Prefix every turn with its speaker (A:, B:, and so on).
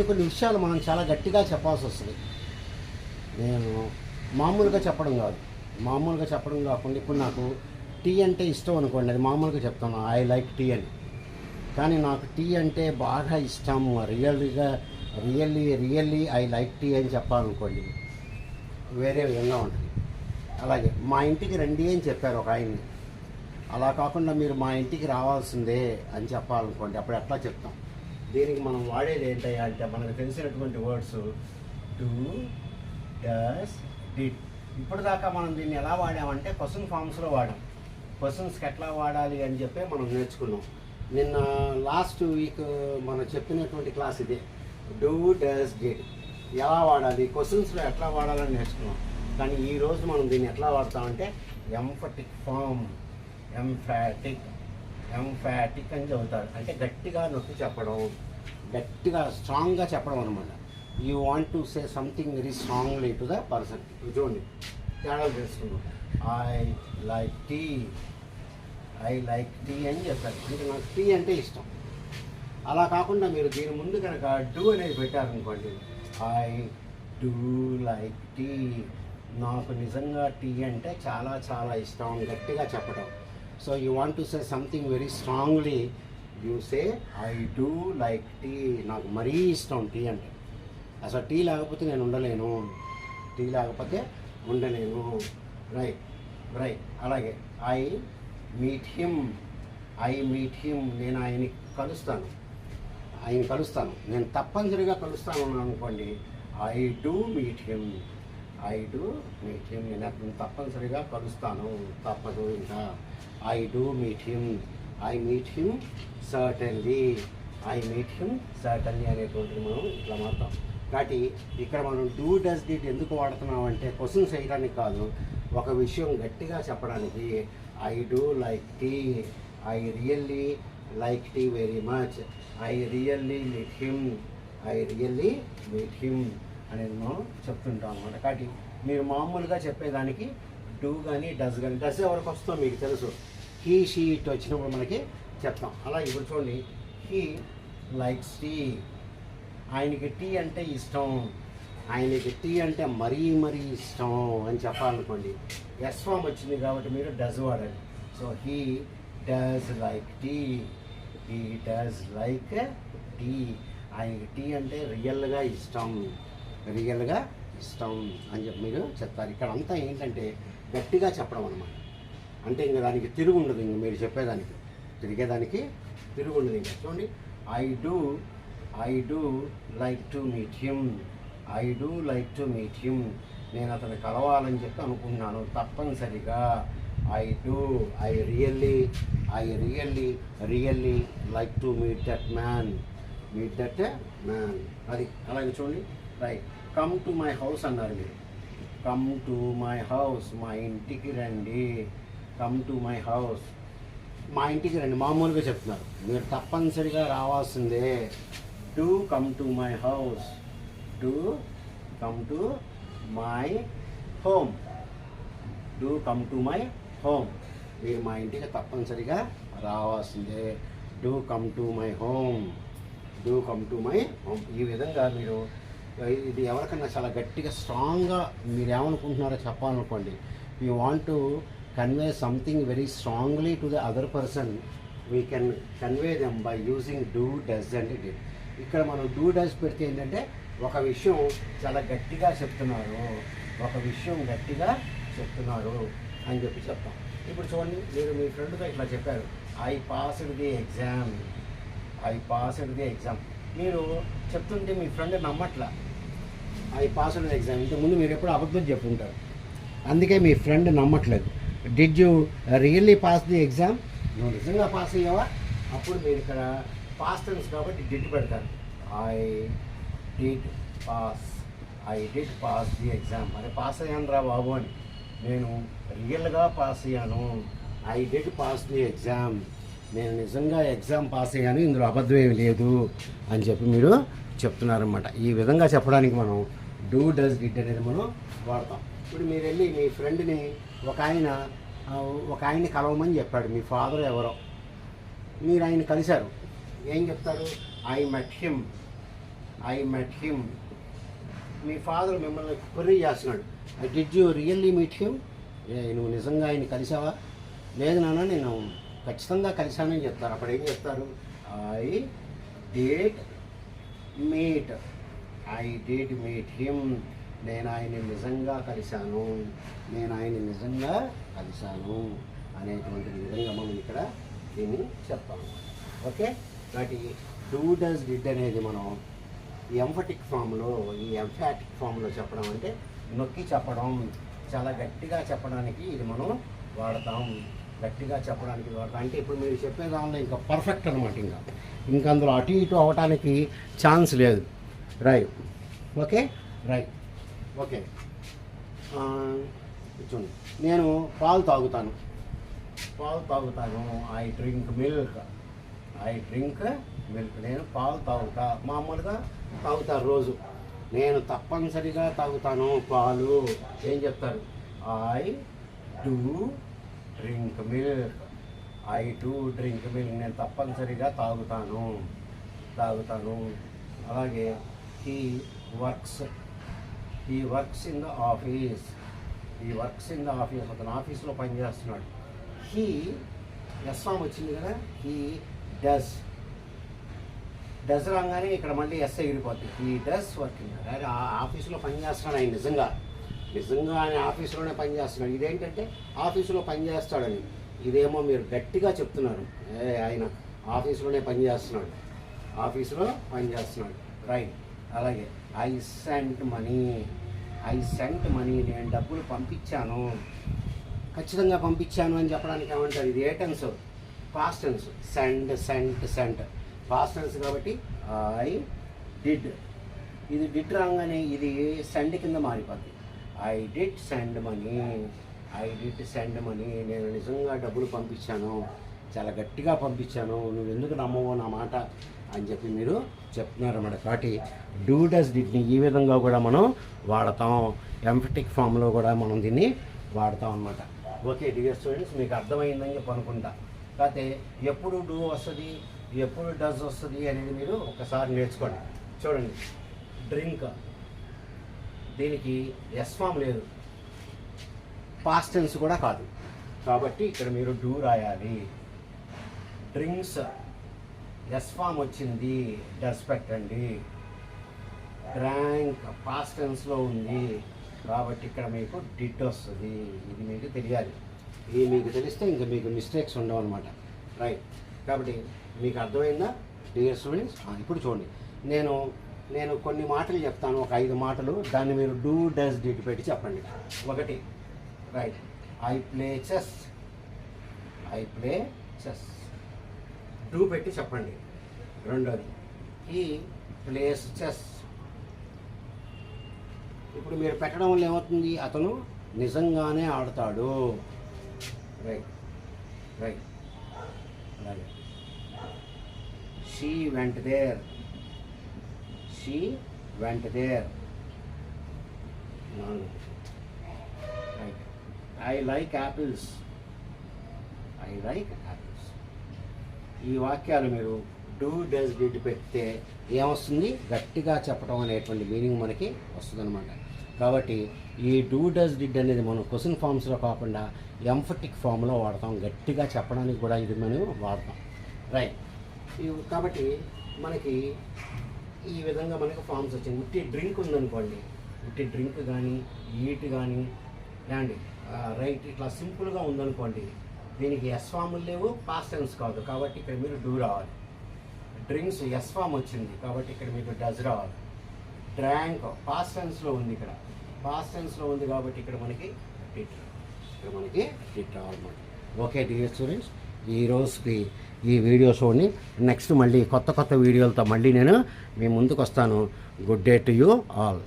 A: కొన్ని కొన్ని విషయాలు మనం చాలా గట్టిగా చెప్పాల్సి వస్తుంది. నేను మామూలుగా చెప్పడం కాదు. మామూలుగా చెప్పడం కాకుండా ఇప్పుడు నాకు టీ అంటే ఇష్టం అనుకోండి అది మామూలుగా చెప్తాను. ఐ లైక్ టీ అని. కానీ నాకు టీ అంటే బాగా ఇష్టం. రియల్గా really really I like tea అని చెప్పాలనుకోండి వేరే విధంగా ఉంటుంది. అలాగే మా ఇంటికి రండి అని చెప్పారు ఒక ఆయన్ని. అలా కాకుండా మీరు మా ఇంటికి రావాల్సిందే అని చెప్పాలనుకోండి అప్పుడు ఎట్లా చెప్తాం? దీనికి మనం వాడేది ఏంటయ్యా అంటే మనకు తెలిసినటువంటి వర్డ్స్ టు డస్ డిడ్ ఇప్పుడు దాకా మనం దీన్ని ఎలా వాడామంటే క్వశ్చన్ ఫామ్స్లో వాడాం. క్వశ్చన్స్కి ఎట్లా వాడాలి అని చెప్పి మనం నేర్చుకున్నాం. నిన్న లాస్ట్ వీక్ మనం చెప్పినటువంటి క్లాస్ ఇదే. డూ డస్ డిడ్ ఎలా వాడాలి? క్వశ్చన్స్లో ఎట్లా వాడాలని నేర్చుకున్నాం. కానీ ఈరోజు మనం దీన్ని ఎట్లా వాడతామంటే ఎంఫటిక్ ఫామ్ ఎంఫాటిక్ ఎంఫాటిక్ అని చదువుతారు. అంటే గట్టిగా నొక్కి చెప్పడం. గట్టిగా స్ట్రాంగ్గా చెప్పడం అనమాట. You want to say something very strongly to the person చూడండి తేడాలు తెలుసుకున్నాం I like tea I like tea అని చెప్పారు. అంటే నాకు టీ అంటే ఇష్టం. అలా కాకుండా మీరు దీని ముందు కనుక డూ అనేది పెట్టారనుకోండి. ఐ డూ లైక్ టీ నాకు నిజంగా టీ అంటే చాలా చాలా ఇష్టం గట్టిగా చెప్పడం. So you want to say something very strongly you say I do like tea నాకు మరీ ఇష్టం టీ అంటే. అసలు టీ లేకపోతే నేను ఉండలేను. టీ లేకపోతే ఉండలేను. రైట్ రైట్ అలాగే I meet him I meet him నేను ఆయన్ని కలుస్తాను. ఆయన కలుస్తాను. నేను తప్పనిసరిగా కలుస్తాను అనుకోండి I do meet him I do meet him నేను అతను తప్పనిసరిగా కలుస్తాను. తప్పదు ఇంకా. I do meet him I meet him certainly I meet him certainly అనేటువంటిది మనం ఇట్లా మారుతాం. కాబట్టి ఇక్కడ మనం డూ డస్ డిట్ ఎందుకు వాడుతున్నాం అంటే క్వశ్చన్ చేయడానికి కాదు. ఒక విషయం గట్టిగా చెప్పడానికి I do like tea I really like tea very much I really meet him I really meet him అనేది మనం చెప్తుంటాం అనమాట కాబట్టి మీరు మామూలుగా చెప్పేదానికి డూ కానీ డస్ కానీ డస్ ఎవరికి వస్తుందో మీకు తెలుసు. హీ షీ ఇట్ వచ్చినప్పుడు మనకి చెప్తాం. అలా ఇప్పుడు చూడండి. హీ లైక్స్ టీ ఆయనకి టీ అంటే ఇష్టం. ఆయనకి టీ అంటే మరీ మరీ ఇష్టం అని చెప్పాలనుకోండి. ఎస్ ఫామ్ వచ్చింది కాబట్టి మీరు డస్ వాడండి. So he does like tea he does like tea ఆయనకి టీ అంటే రియల్గా ఇష్టం. రియల్గా ఇష్టం అని చెప్పి మీరు చెప్తారు. ఇక్కడ అంతా ఏంటంటే గట్టిగా చెప్పడం అనమాట అంటే ఇంకా దానికి తిరుగు ఉండదు ఇంక మీరు చెప్పేదానికి. తిరిగేదానికి తిరుగు ఉండదు ఇంకా. చూడండి. I do I do like to meet him I do like to meet him నేను అతను కలవాలని చెప్పి అనుకున్నాను తప్పనిసరిగా I do I really I really really like to meet that man meet that man అది. అలాగే చూడండి. Right come to my house అన్నారు మీరు. కమ్ టు మై హౌస్ మా ఇంటికి రండి. కమ్ టు మై హౌస్ మా ఇంటికి రండి మామూలుగా చెప్తున్నారు. మీరు తప్పనిసరిగా రావాల్సిందే. To come to my house. To come to my home. Do come to my home. మీరు మా ఇంటికి తప్పనిసరిగా రావాల్సిందే. Do come to my home. Do come to my home. ఈ విధంగా మీరు ఇది ఎవరికన్నా చాలా గట్టిగా స్ట్రాంగ్గా మీరు ఏమనుకుంటున్నారో చెప్పాలనుకోండి. You want to convey something very strongly to the other person we can convey them by using do does and did ఇక్కడ మనం డూ డస్ పెడితే ఏంటంటే ఒక విషయం చాలా గట్టిగా చెప్తున్నారు ఒక విషయం గట్టిగా చెప్తున్నారు అని చెప్పి చెప్తాం. ఇప్పుడు చూడండి మీరు మీ ఫ్రెండ్తో ఇట్లా చెప్పారు I passed the exam I passed the exam మీరు చెప్తుంటే మీ ఫ్రెండ్ నమ్మట్లా. ఐ పాస్డ్ ది ఎగ్జామ్ ఇంతకుముందు మీరు ఎప్పుడు అబద్ధం చెప్పుకుంటారు అందుకే మీ ఫ్రెండ్ నమ్మట్లేదు. Did you really pass the exam నువ్వు నిజంగా పాస్ అయ్యావా? అప్పుడు మీరు ఇక్కడ పాస్ టెన్స్ కాబట్టి డిడ్ పెడతారు. I did pass I did pass the exam అరే పాస్ అయ్యాను రా బాబు అని. నేను రియల్గా పాస్ అయ్యాను. I did pass the exam నేను నిజంగా ఎగ్జామ్ పాస్ అయ్యాను. ఇందులో అబద్ధం ఏమి లేదు అని చెప్పి మీరు చెప్తున్నారనమాట ఈ విధంగా చెప్పడానికి మనం డూ డస్ డిడ్ అనేది మనం వాడతాం. ఇప్పుడు మీరు వెళ్ళి మీ ఫ్రెండ్ని ఒక ఆయన ఒక ఆయన్ని కలవమని చెప్పాడు. మీ ఫాదర్ ఎవరో. మీరు ఆయన కలిశారు. ఏం చెప్తారు? I met him. I met him. Me father మిమ్మల్ని క్వరీ చేస్తున్నాడు. Did you really meet him? నువ్వు నిజంగా ఆయన కలిసావా లేదు నాన్న నేను ఖచ్చితంగా కలిశానని చెప్తారు. అప్పుడు ఏం చెప్తారు I did meet. I did meet him. నేను ఆయన నిజంగా కలిశాను నేను ఆయన నిజంగా కలిశాను అనేటువంటి విధంగా మనం ఇక్కడ దీన్ని చెప్తాము. ఓకే? కాబట్టి డూ డస్ డిడ్ అనేది మనం ఎంఫటిక్ ఫామ్లో ఈ ఎంఫాటిక్ ఫామ్లో చెప్పడం అంటే నొక్కి చెప్పడం చాలా గట్టిగా చెప్పడానికి ఇది మనం వాడతాం. గట్టిగా చెప్పడానికి వాడతాం. అంటే ఇప్పుడు మీరు చెప్పే దానిలో ఇంకా పర్ఫెక్ట్ అనమాట ఇంకా. ఇంకా అందులో అటు ఇటు అవ్వటానికి ఛాన్స్ లేదు. రైట్. ఓకే? రైట్. ఓకే. చూడండి నేను పాలు తాగుతాను. పాలు తాగుతాను. I drink milk. I drink milk. నేను పాలు తాగుతా. మామూలుగా తాగుతారు రోజు. నేను తప్పనిసరిగా తాగుతాను పాలు. ఏం చెప్తారు? I do drink milk. I do drink milk. నేను తప్పనిసరిగా తాగుతాను. తాగుతాను. అలాగే he works he works in the office he works in the office అతను ఆఫీస్లో పనిచేస్తున్నాడు హీ ఎస్వామ్ వచ్చింది కదా? హీ డస్ డస్ రాగానే ఇక్కడ మళ్ళీ ఎస్ఐ ఎగిరిపోద్ది హీ డస్ వర్కింగ్ అదే ఆ ఆఫీసులో పనిచేస్తున్నాడు ఆయన నిజంగా. నిజంగా ఆయన ఆఫీసులోనే పనిచేస్తున్నాడు ఇదేంటంటే ఆఫీసులో పనిచేస్తాడని ఇదేమో మీరు గట్టిగా చెప్తున్నారు. ఏ ఆయన ఆఫీసులోనే పనిచేస్తున్నాడు ఆఫీసులో పనిచేస్తున్నాడు రైట్ అలాగే I sent money I sent money నేను డబ్బులు పంపించాను. ఖచ్చితంగా పంపించాను అని చెప్పడానికి ఏమంటారు? ఇది ఏ tense past tense send sent sent past tense కాబట్టి ఐ డిడ్ ఇది డిడ్ రాగానే ఇది సెండ్ కింద మారిపోద్ది. I did send money I did send money నేను నిజంగా డబ్బులు పంపించాను. చాలా గట్టిగా పంపించాను నువ్వు ఎందుకు నమ్మవో నా మాట? అని చెప్పి మీరు చెప్తున్నారన్నమాట కాబట్టి డూ డస్ డిడ్ని ఈ విధంగా కూడా మనం వాడతాం. ఎంఫటిక్ ఫామ్లో కూడా మనం దీన్ని వాడతాం అనమాట ఓకే డియర్ స్టూడెంట్స్ మీకు అర్థమైందని చెప్పి అనుకుంటా. కాకపోతే ఎప్పుడు డూ వస్తుంది ఎప్పుడు డస్ వస్తుంది అనేది మీరు ఒకసారి నేర్చుకోండి. చూడండి. డ్రింక్ దీనికి ఎస్ ఫామ్ లేదు. పాస్టెన్స్ కూడా కాదు. కాబట్టి ఇక్కడ మీరు డూ రాయాలి. డ్రింక్స్ ఎస్ ఫామ్ వచ్చింది డస్ పెట్టండి. ర్యాంక్ పాస్టెన్స్లో ఉంది. కాబట్టి ఇక్కడ మీకు డిట్ వస్తుంది. ఇది మీకు తెలియాలి. ఇది మీకు తెలిస్తే ఇంకా మీకు మిస్టేక్స్ ఉండవు అనమాట రైట్ కాబట్టి మీకు అర్థమైందా? డియర్ స్టూడెంట్స్ ఇప్పుడు చూడండి. నేను నేను కొన్ని మాటలు చెప్తాను. ఒక ఐదు మాటలు. దాన్ని మీరు డూ డస్ డిట్ పెట్టి చెప్పండి. ఒకటి. Right I play chess I play chess do పెట్టి చెప్పండి. రెండోది. ఈ ప్లేస్ చెస్. ఇప్పుడు మీరు పెట్టడం వల్ల ఏమవుతుంది? అతను నిజంగానే ఆడతాడు. రైట్. రైట్. అలాగే. She went there. She went there. Right. I like apples I like apples ఈ వాక్యాలు మీరు డూ డస్ డిడ్ పెడితే ఏమొస్తుంది? గట్టిగా చెప్పడం అనేటువంటి మీనింగ్ మనకి వస్తుందన్నమాట. కాబట్టి ఈ డూ డస్ డిడ్ అనేది మనం క్వశ్చన్ ఫామ్స్లో కాకుండా ఎంఫటిక్ ఫామ్లో వాడతాం. గట్టిగా చెప్పడానికి కూడా ఇది మనం వాడతాం. రైట్ కాబట్టి మనకి ఈ విధంగా మనకి ఫామ్స్ వచ్చింది ఉట్టి డ్రింక్ ఉందనుకోండి. ఉట్టి డ్రింక్ కానీ ఈట్ కానీ లేండి రైట్ ఇట్లా సింపుల్గా ఉందనుకోండి. దీనికి ఎస్ ఫాములు లేవు పాస్టెన్స్ కాదు. కాబట్టి ఇక్కడ మీరు డూ రావాలి. డ్రింక్స్ ఎస్ ఫామ్ వచ్చింది. కాబట్టి ఇక్కడ మీకు డజ్ రావాలి. డ్రాంక్ పాస్టెన్స్లో ఉంది ఇక్కడ. పాస్టెన్స్లో ఉంది కాబట్టి ఇక్కడ మనకి టిట్ ఇక్కడ మనకి టిట్ రావాలన్నమాట. ఓకే డియర్ స్టూడెంట్స్ ఈ రోజుకి ఈ వీడియో షోని నెక్స్ట్ మళ్ళీ కొత్త కొత్త వీడియోలతో మళ్ళీ నేను మీ ముందుకు వస్తాను. Good day to you all